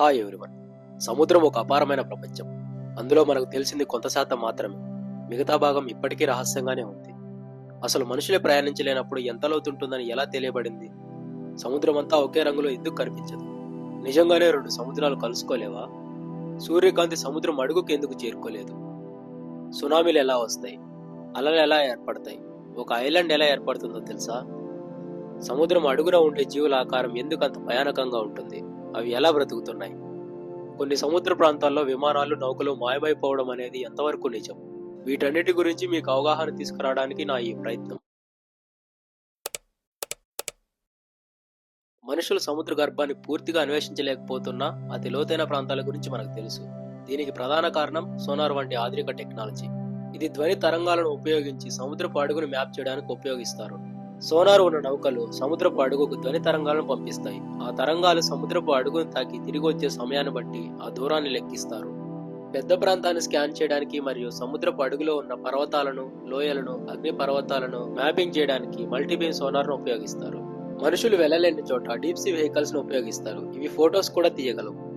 Hi everyone. సముద్రం ఒక అపారమైన ప్రపంచం. అందులో మనకు తెలిసింది కొంత శాతం మాత్రమే. మిగతా భాగం ఇప్పటికీ రహస్యంగానే ఉంది. అసలు మనుషులే ప్రయాణించలేనప్పుడు ఎంత లోతుంటుందని ఎలా తెలియబడింది? సముద్రం అంతా ఒకే రంగులో ఎందుకు కనిపించదు? నిజంగానే రెండు సముద్రాలు కలుసుకోలేవా? సూర్యకాంతి సముద్రం అడుగుకి ఎందుకు చేరుకోలేదు? సునామీలు ఎలా వస్తాయి? అలలు ఎలా ఏర్పడతాయి? ఒక ఐలాండ్ ఎలా ఏర్పడుతుందో తెలుసా? సముద్రం అడుగున ఉండే జీవుల ఆకారం ఎందుకు అంత భయానకంగా ఉంటుంది? అవి ఎలా బ్రతుకుతున్నాయి? కొన్ని సముద్ర ప్రాంతాల్లో విమానాలు నౌకలు మాయమైపోవడం అనేది ఎంతవరకు నిజం? వీటన్నిటి గురించి మీకు అవగాహన తీసుకురావడానికి నా ఈ ప్రయత్నం. మనుషులు సముద్ర గర్భాన్ని పూర్తిగా అన్వేషించలేకపోతున్నా అతి లోతైన ప్రాంతాల గురించి మనకు తెలుసు. దీనికి ప్రధాన కారణం సోనార్ వంటి ఆధునిక టెక్నాలజీ. ఇది ధ్వని తరంగాలను ఉపయోగించి సముద్రపు అడుగును మ్యాప్ చేయడానికి ఉపయోగిస్తారు. సోనార్ ఉన్న నౌకలు సముద్రపు అడుగుకు ధ్వని తరంగాలను పంపిస్తాయి. ఆ తరంగాలు సముద్రపు అడుగును తాకి తిరిగి వచ్చే సమయాన్ని బట్టి ఆ దూరాన్ని లెక్కిస్తారు. పెద్ద ప్రాంతాన్ని స్కాన్ చేయడానికి మరియు సముద్రపు అడుగులో ఉన్న పర్వతాలను లోయలను అగ్ని పర్వతాలను మ్యాపింగ్ చేయడానికి మల్టీబీమ్ సోనార్ను ఉపయోగిస్తారు. మనుషులు వెళ్ళలేని చోట డీప్సీ వెహికల్స్ను ఉపయోగిస్తారు. ఇవి ఫొటోస్ కూడా తీయగలవు.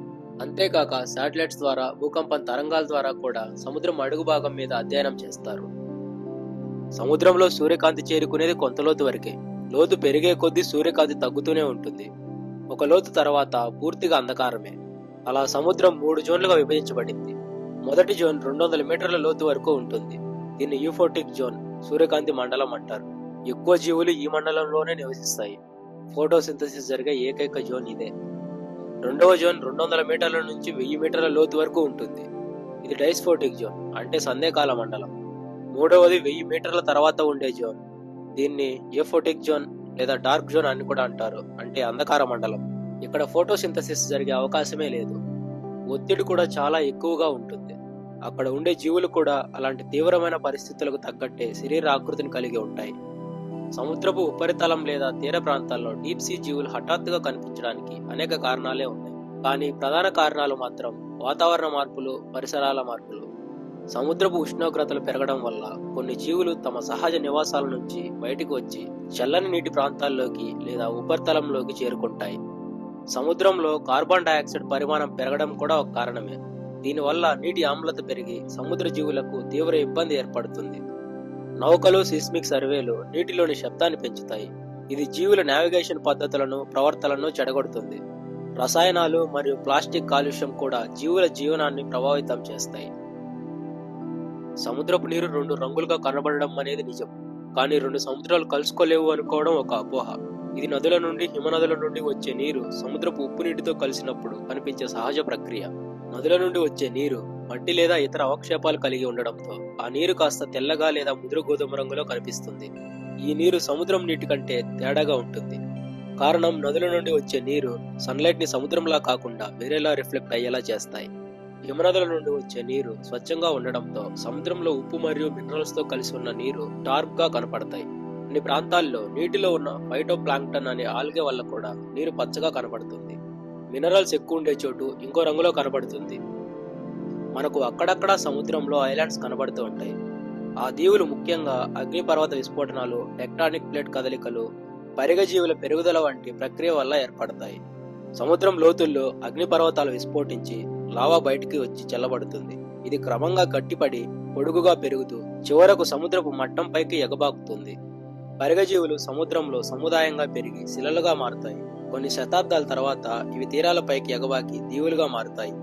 అంతేకాక శాటిలైట్స్ ద్వారా భూకంపం తరంగాల ద్వారా కూడా సముద్రం అడుగు భాగం మీద అధ్యయనం చేస్తారు. సముద్రంలో సూర్యకాంతి చేరుకునేది కొంత లోతు వరకే. లోతు పెరిగే కొద్దీ సూర్యకాంతి తగ్గుతూనే ఉంటుంది. ఒక లోతు తర్వాత పూర్తిగా అంధకారమే. అలా సముద్రం మూడు జోన్లుగా విభజించబడింది. మొదటి జోన్ రెండు వందల మీటర్ల లోతు వరకు ఉంటుంది. దీన్ని యూఫోటిక్ జోన్ సూర్యకాంతి మండలం అంటారు. ఎక్కువ జీవులు ఈ మండలంలోనే నివసిస్తాయి. ఫోటోసింథసిస్ జరిగే ఏకైక జోన్ ఇదే. రెండవ జోన్ రెండు వందల మీటర్ల నుంచి వెయ్యి మీటర్ల లోతు వరకు ఉంటుంది. ఇది డైస్ఫోటిక్ జోన్ అంటే సందేకాల మండలం. మూడవది వెయ్యి మీటర్ల తర్వాత ఉండే జోన్. దీన్ని ఎఫోటిక్ జోన్ లేదా డార్క్ జోన్ అని కూడా అంటారు. అంటే అంధకార మండలం. ఇక్కడ ఫోటోసింథసిస్ జరిగే అవకాశమే లేదు. ఒత్తిడి కూడా చాలా ఎక్కువగా ఉంటుంది. అక్కడ ఉండే జీవులు కూడా అలాంటి తీవ్రమైన పరిస్థితులకు తగ్గట్టే శరీర ఆకృతిని కలిగి ఉంటాయి. సముద్రపు ఉపరితలం లేదా తీర ప్రాంతాల్లో డీప్ సీ జీవులు హఠాత్తుగా కనిపించడానికి అనేక కారణాలే ఉన్నాయి. కానీ ప్రధాన కారణాలు మాత్రం వాతావరణ మార్పులు పరిసరాల మార్పులు సముద్రపు ఉష్ణోగ్రతలు పెరగడం వల్ల కొన్ని జీవులు తమ సహజ నివాసాల నుంచి బయటకు వచ్చి చల్లని నీటి ప్రాంతాల్లోకి లేదా ఉపరితలంలోకి చేరుకుంటాయి. సముద్రంలో కార్బన్ డయాక్సైడ్ పరిమాణం పెరగడం కూడా ఒక కారణమే. దీనివల్ల నీటి ఆమ్లత పెరిగి సముద్ర జీవులకు తీవ్ర ఇబ్బంది ఏర్పడుతుంది. నౌకలు సిస్మిక్ సర్వేలు నీటిలోని శబ్దాన్ని పెంచుతాయి. ఇది జీవుల నావిగేషన్ పద్ధతులను ప్రవర్తనను చెడగొడుతుంది. రసాయనాలు మరియు ప్లాస్టిక్ కాలుష్యం కూడా జీవుల జీవనాన్ని ప్రభావితం చేస్తాయి. సముద్రపు నీరు రెండు రంగులుగా కనబడడం అనేది నిజం. కానీ రెండు సముద్రాలు కలుసుకోలేవు అనుకోవడం ఒక అపోహ. ఇది నదుల నుండి హిమనదుల నుండి వచ్చే నీరు సముద్రపు ఉప్పు నీటితో కలిసినప్పుడు కనిపించే సహజ ప్రక్రియ. నదుల నుండి వచ్చే నీరు మట్టి లేదా ఇతర అవక్షేపాలు కలిగి ఉండడంతో ఆ నీరు కాస్త తెల్లగా లేదా ముదురు గోధుమ రంగులో కనిపిస్తుంది. ఈ నీరు సముద్రం నీటి కంటే తేడాగా ఉంటుంది. కారణం నదుల నుండి వచ్చే నీరు సన్లైట్ని సముద్రంలా కాకుండా వేరేలా రిఫ్లెక్ట్ అయ్యేలా చేస్తాయి. హిమనదుల నుండి వచ్చే నీరు స్వచ్ఛంగా ఉండడంతో సముద్రంలో ఉప్పు మరియు మినరల్స్తో కలిసి ఉన్న నీరు డార్క్గా కనపడతాయి. కొన్ని ప్రాంతాల్లో నీటిలో ఉన్న ఫైటో ప్లాంక్టన్ అనే ఆల్గే వల్ల కూడా నీరు పచ్చగా కనపడుతుంది. మినరల్స్ ఎక్కువ ఉండే చోటు ఇంకో రంగులో కనబడుతుంది మనకు అక్కడక్కడ సముద్రంలో ఐలాండ్స్ కనబడుతూ ఉంటాయి. ఆ దీవులు ముఖ్యంగా అగ్నిపర్వత విస్ఫోటనాలు టెక్టానిక్ ప్లేట్ కదలికలు పరిగజీవుల పెరుగుదల వంటి ప్రక్రియ వల్ల ఏర్పడతాయి. సముద్రం లోతుల్లో అగ్నిపర్వతాలు విస్ఫోటించి లావా బయటికి వచ్చి చల్లబడుతుంది. ఇది క్రమంగా కట్టిపడి పొడుగుగా పెరుగుతూ చివరకు సముద్రపు మట్టం పైకి ఎగబాకుతుంది. పరిగజీవులు సముద్రంలో సముదాయంగా పెరిగి శిలలుగా మారుతాయి. కొన్ని శతాబ్దాల తర్వాత ఇవి తీరాలపైకి ఎగబాకి దీవులుగా మారుతాయి.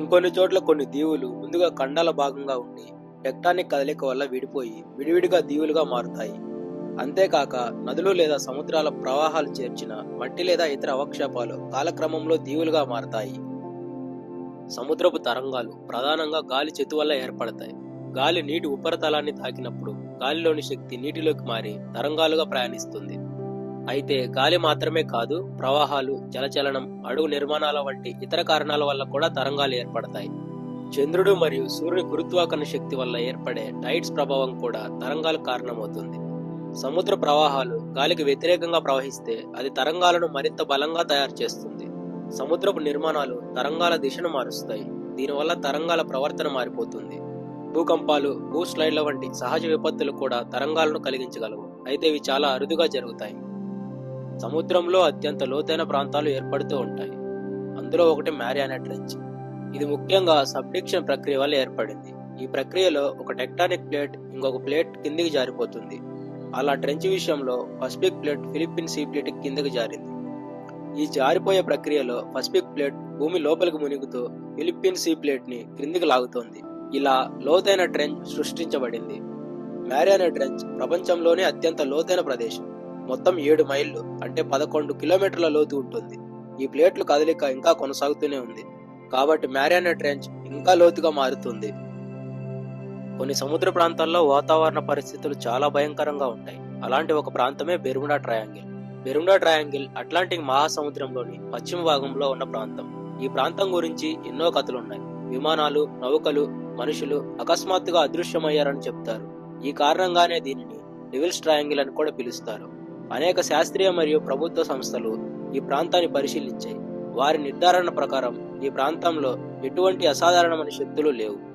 ఇంకొన్ని చోట్ల కొన్ని దీవులు ముందుగా ఖండాల భాగంగా ఉండి టెక్టానిక్ కదలిక వల్ల విడిపోయి విడివిడిగా దీవులుగా మారుతాయి. అంతేకాక నదులు లేదా సముద్రాల ప్రవాహాలు చేర్చిన మట్టి లేదా ఇతర అవక్షేపాలు కాలక్రమంలో దీవులుగా మారతాయి. సముద్రపు తరంగాలు ప్రధానంగా గాలి చెతు వల్ల ఏర్పడతాయి. గాలి నీటి ఉపరితలాన్ని తాకినప్పుడు గాలిలోని శక్తి నీటిలోకి మారి తరంగాలుగా ప్రయాణిస్తుంది. అయితే గాలి మాత్రమే కాదు ప్రవాహాలు జలచలనం అడుగు నిర్మాణాల వంటి ఇతర కారణాల వల్ల కూడా తరంగాలు ఏర్పడతాయి. చంద్రుడు మరియు సూర్యుని గురుత్వాకర్షణ శక్తి వల్ల ఏర్పడే టైడ్స్ ప్రభావం కూడా తరంగాలకు కారణమవుతుంది. సముద్ర ప్రవాహాలు గాలికి వ్యతిరేకంగా ప్రవహిస్తే అది తరంగాలను మరింత బలంగా తయారు చేస్తుంది. సముద్రపు నిర్మాణాలు తరంగాల దిశను మారుస్తాయి. దీనివల్ల తరంగాల ప్రవర్తన మారిపోతుంది. భూకంపాలు భూస్లైడ్ల వంటి సహజ విపత్తులు కూడా తరంగాలను కలిగించగలవు. అయితే ఇవి చాలా అరుదుగా జరుగుతాయి. సముద్రంలో అత్యంత లోతైన ప్రాంతాలు ఏర్పడుతూ ఉంటాయి. అందులో ఒకటి మ్యారియానా ట్రెంచ్ ఇది ముఖ్యంగా సబ్డిక్షన్ ప్రక్రియ వల్ల ఏర్పడింది. ఈ ప్రక్రియలో ఒక టెక్టానిక్ ప్లేట్ ఇంకొక ప్లేట్ కిందికి జారిపోతుంది. అలా ట్రెంచ్ విషయంలో Pacific plate Philippine sea plate కిందకి జారింది. ఈ జారిపోయే ప్రక్రియలో పసిఫిక్ ప్లేట్ భూమి లోపలికి మునిగుతూ ఫిలిప్పీన్ సీ ప్లేట్ని క్రిందికి లాగుతోంది. ఇలా లోతైన ట్రెంచ్ సృష్టించబడింది. మ్యారియానా ట్రెంచ్ ప్రపంచంలోనే అత్యంత లోతైన ప్రదేశం. మొత్తం ఏడు మైళ్ళు అంటే పదకొండు కిలోమీటర్ల లోతు ఉంటుంది. ఈ ప్లేట్లు కదలిక ఇంకా కొనసాగుతూనే ఉంది. కాబట్టి మ్యారియానా ట్రెంచ్ ఇంకా లోతుగా మారుతుంది. కొన్ని సముద్ర ప్రాంతాల్లో వాతావరణ పరిస్థితులు చాలా భయంకరంగా ఉంటాయి. అలాంటి ఒక ప్రాంతమే Bermuda triangle Bermuda triangle Atlantic మహాసముద్రంలోని పశ్చిమ భాగంలో ఉన్న ప్రాంతం. ఈ ప్రాంతం గురించి ఎన్నో కథలు ఉన్నాయి విమానాలు నౌకలు మనుషులు అకస్మాత్తుగా అదృశ్యమయ్యారని చెప్తారు. ఈ కారణంగానే దీనిని డివిల్స్ ట్రయాంగిల్ అని కూడా పిలుస్తారు. అనేక శాస్త్రీయ మరియు ప్రభుత్వ సంస్థలు ఈ ప్రాంతాన్ని పరిశీలించాయి. వారి నిర్ధారణ ప్రకారం ఈ ప్రాంతంలో ఎటువంటి అసాధారణమైన శక్తులు లేవు.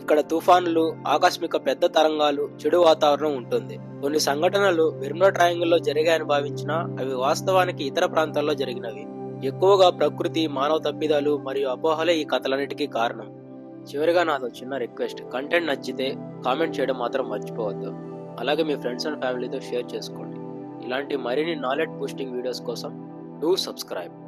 ఇక్కడ తుఫానులు ఆకస్మిక పెద్ద తరంగాలు చెడు వాతావరణం ఉంటుంది. కొన్ని సంఘటనలు బెర్ముడా ట్రయాంగిల్లో జరిగాయని భావించినా అవి వాస్తవానికి ఇతర ప్రాంతాల్లో జరిగినవి. ఎక్కువగా ప్రకృతి మానవ తప్పిదాలు మరియు అపోహలే ఈ కథలన్నిటికీ కారణం. చివరిగా నాదో చిన్న రిక్వెస్ట్. కంటెంట్ నచ్చితే కామెంట్ చేయడం మాత్రం మర్చిపోవద్దు. అలాగే మీ ఫ్రెండ్స్ అండ్ ఫ్యామిలీతో షేర్ చేసుకోండి. ఇలాంటి మరిన్ని నాలెడ్జ్ బూస్టింగ్ వీడియోస్ కోసం డూ సబ్స్క్రైబ్.